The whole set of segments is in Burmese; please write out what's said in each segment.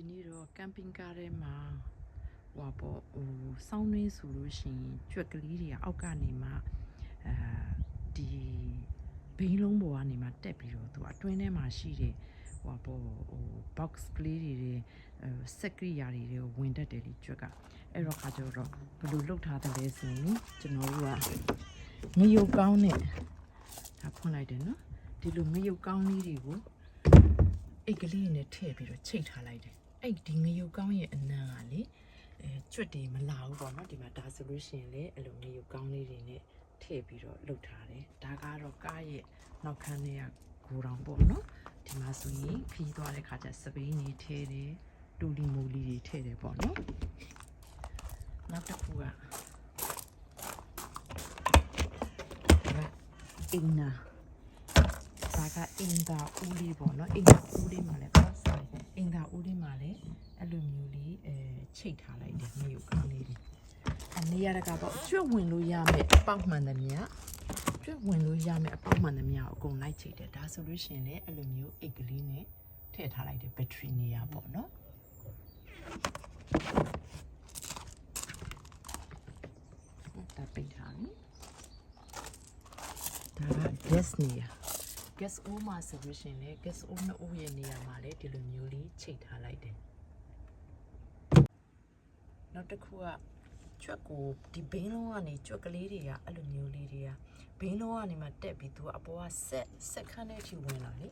ဒီနေ့တော့ကမ်ပင်းကားထဲမှာဟွာပေါ့ဟိုစောင်းနှင်းဆိုလို့ရှိရင်ကြွက်ကလေးတွေကအောက်ကနေမှအဲဒီဘိန်းလုံးပေါ်ကနေမှတက်ပြီးတော့သူအတွင်းထဲမှာရှိတဲ့ဟွာပေါ့ဟို box ကလေးတွေတွေစက်ကရိယာတွေတွေကိုဝင်တက်တယ်ဒီကြွက်ကအဲ့တော့ခါကျတော့ဘယ်လိုလုပ်ထားတယ်လဲဆိုရင်ကျွန်တော်တို့ကငရုတ်ကောင်းနဲ့ဒါဖွင့်လိုက်တယ်နော်ဒီလိုငရုတ်ကောင်းလေးတွေကိုအိတ်ကလေးနဲ့ထည့်ပြီးတော့ချိတ်ထားလိုက်တယ် အဲ့ဒီငရုတ်ကောင်းရဲ့အနံ့ကလေအဲကျွတ်တွေမလာဘူးပေါ့နော်ဒီမှာဒါဆိုလို့ရှိရင်လေအဲ့လိုငရုတ်ကောင်းလေးတွေနဲ့ထည့်ပြီးတော့လှုပ်ထားတယ်ဒါကတော့ကားရဲ့နောက်ခန်းထဲကဂိုတောင်ပေါ့နော်ဒီမှာဆိုရင်ခီးသွားတဲ့ခါကျစပိန်တွေထည့်တယ်တူလီမိုလီတွေထည့်တယ်ပေါ့နော်နောက်တစ်ခုကဒါကအင်းနာဒါကအင်တာဦးလေးပေါ့နော်အင်တာဦးလေးမှာလည်းပတ်ဆိုင်အင်တာ ဦးလေးမှာလည်းအဲ့လိုမျိုးလေးအဲချိတ်ထားလိုက်တယ်မြို့ကောင်းလေးတွေအနေရတကပေါ့ကျွတ်ဝင်လို့ရမယ်အပေါက်မှန်သမျှကျွတ်ဝင်လို့ရမယ်အပေါက်မှန်သမျှကိုအကုန်လိုက်ချိတ်တယ်ဒါဆိုလို့ရှိရင်လည်းအဲ့လိုမျိုးအိတ်ကလေးနဲ့ထည့်ထားလိုက်တယ်ဘက်ထရီနေရပေါ့နော်ဒါပိတ်ထားပြီဒါက gas နေရ gas o မှာဆိုလို့ရှိရင်လေ gas o နှစ်ဦးရဲ့နေရာမှာလေဒီလိုမျိုးလေးချိန်ထားလိုက်တယ်နောက်တစ်ခုကကျွက်ကိုဒီဘင်းလုံးကနေကျွက်ကလေးတွေကအဲ့လိုမျိုးလေးတွေကဘင်းလုံးကနေမှတက်ပြီးသူကအပေါ်ကဆက်ဆက်ခန်းတဲ့အထိဝင်လာလေ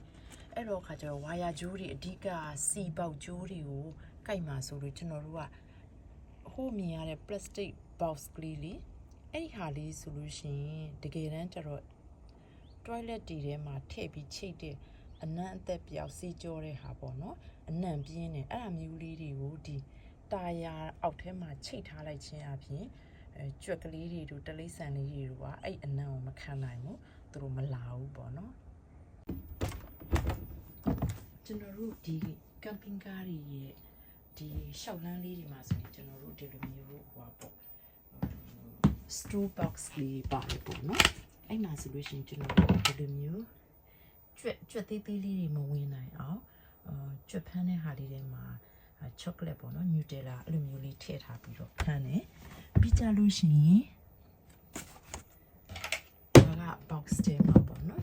အဲ့တော့ခါကျတော့ဝါယာကြိုးတွေအဓိကစီပေါက်ကြိုးတွေကိုကြိုက်မှာဆိုလို့ကျွန်တော်တို့ကဟိုမြင်ရတဲ့ plastic box ကလေးလေးအဲ့ဒီဟာလေးဆိုလို့ရှိရင်တကယ်တမ်းကျတော့ toilet တီထဲမှာထည့်ပြီးချိတ်တဲ့အနံ့အသက်ပြောက်စီးကြောတဲ့ဟာပေါ့နော်အနံ့ပြင်းတယ်အဲ့ဒါမျိုးလေးတွေကိုဒီတာယာအောက်ထဲမှာချိတ်ထားလိုက်ခြင်းအပြင်အဲကြွက်ကလေးတွေတို့တလိဆန်လေးတွေတို့ကအဲ့အနံ့ကိုမခံနိုင်ဘူးသူတို့မလာဘူးပေါ့နော်ကျွန်တော်တို့ဒီကမ်ပင်းကားတွေရဲ့ဒီရှောက်လန်းလေးတွေမှာဆိုရင်ကျွန်တော်တို့ဒီလိုမျိုးဟိုပါပေါ့ straw box လေးပါတယ်ပေါ့နော် အဲ့မှာဆိုလို့ရှိရင်ကျွန်တော်တို့ဒီလိုမျိုးကြွက်ကြွက်သေးသေးလေးတွေမဝင်နိုင်အောင်အာကြွက်ဖန်းတဲ့ဟာလေးထဲမှာချောကလက်ပေါ့နော်နျူတယ်လာအဲ့လိုမျိုးလေးထည့်ထားပြီးတော့ဖန်းတယ်ပြီးကြလို့ရှိရင်ဒါက box ထဲမှာပေါ့နော်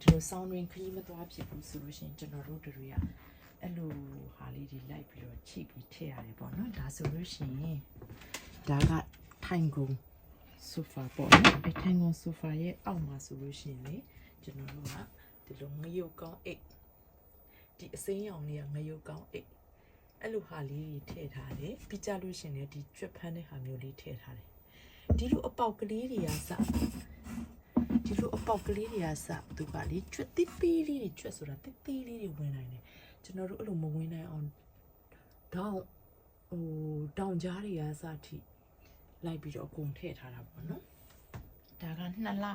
ဒီလို sound ring ခရီးမသွားဖြစ်ဘူးဆိုလို့ရှိရင်ကျွန်တော်တို့တွေကအဲ့လိုဟာလေးတွေလိုက်ပြီးတော့ချိတ်ပြီးထည့်ရတယ်ပေါ့နော်ဒါဆိုလို့ရှိရင်ဒါကထိုင်ကုန် ဆိုဖာပေါ့နော်အဲထိုင်ကုန်ဆိုဖာရဲ့အောက်မှာဆိုလို့ရှိရင်လေကျွန်တော်တို့ကဒီလိုငရုတ်ကောင်းအိတ်ဒီအစိမ်းရောင်လေးကငရုတ်ကောင်းအိတ်အဲ့လိုဟာလေးတွေထည့်ထားတယ်ပြီးကြလို့ရှိရင်လည်းဒီကျွတ်ဖန်းတဲ့ဟာမျိုးလေးထည့်ထားတယ်ဒီလိုအပေါက်ကလေးတွေကစဒီလိုအပေါက်ကလေးတွေကစသူကလေကျွတ်တိပီးလေးတွေကျွတ်ဆိုတာတိပီးလေးတွေဝင်နိုင်တယ်ကျွန်တော်တို့အဲ့လိုမဝင်နိုင်အောင်တောင်းဟိုတောင်ကြားတွေကစထိ လိုက်ပြီးတော့အကုန်ထည့်ထားတာပေါ့နော်ဒါကနှစ်လ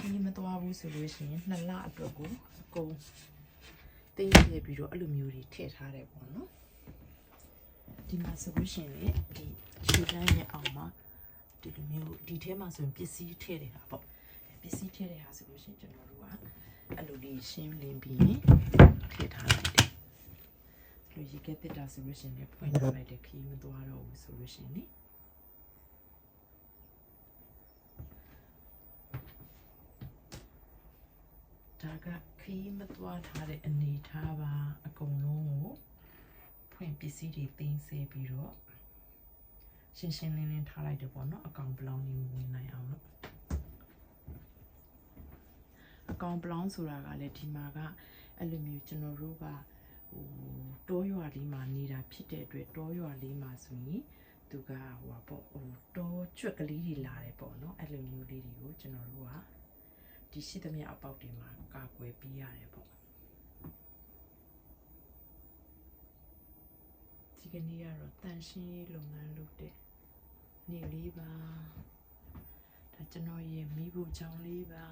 ကြီးမသွားဘူးဆိုလို့ရှိရင်နှစ်လအတွက်ကိုအကုန်တင်းရပြီးတော့အဲ့လိုမျိုးတွေထည့်ထားတယ်ပေါ့နော်ဒီမှာဆိုလို့ရှိရင်လေဒီခြေတန်းရဲ့အောင်မှာဒီလိုမျိုးဒီထဲမှာဆိုရင်ပစ္စည်းထည့်နေတာပေါ့ပစ္စည်းထည့်တဲ့ဟာဆိုလို့ရှိရင်ကျွန်တော်တို့ကအဲ့လိုလေးရှင်းလင်းပြီးရင်ထည့်ထားလိုက်တယ်လူရေကက်တက်တာဆိုလို့ရှိရင်လည်းဖွင့်ထားလိုက်တယ်ခီးမသွားတော့ဘူးဆိုလို့ရှိရင် ကခီးမသွားထားတဲ့အနေထားပါအကုန်လုံးကိုဖွင့်ပစ္စည်းတွေသိမ်းဆည်းပြီးတော့ရှင်းရှင်းလင်းလင်းထားလိုက်တယ်ပေါ့နော်အကောင်ဘလောင်းလေးဝင်နိုင်အောင်လို့အကောင်ဘလောင်းဆိုတာကလည်းဒီမှာကအဲ့လိုမျိုးကျွန်တော်တို့ကဟိုတောရွာလေးမှာနေတာဖြစ်တဲ့အတွက်တောရွာလေးမှာဆိုရင်သူကဟိုပေါ့ဟိုတောကျွက်ကလေးတွေလာတယ်ပေါ့နော်အဲ့လိုမျိုးလေးတွေကိုကျွန်တော်တို့က ဒီရှိသမျှအပေါက်တွေမှာကာကွယ်ပေးရတယ်ပေါ့ဒီကနေ့ကတော့တန်ရှင်းရေးလုပ်ငန်းလုပ်တဲ့နေ့လေးပါဒါကျွန်တော်ရဲ့မိဖို့ချောင်းလေးပါ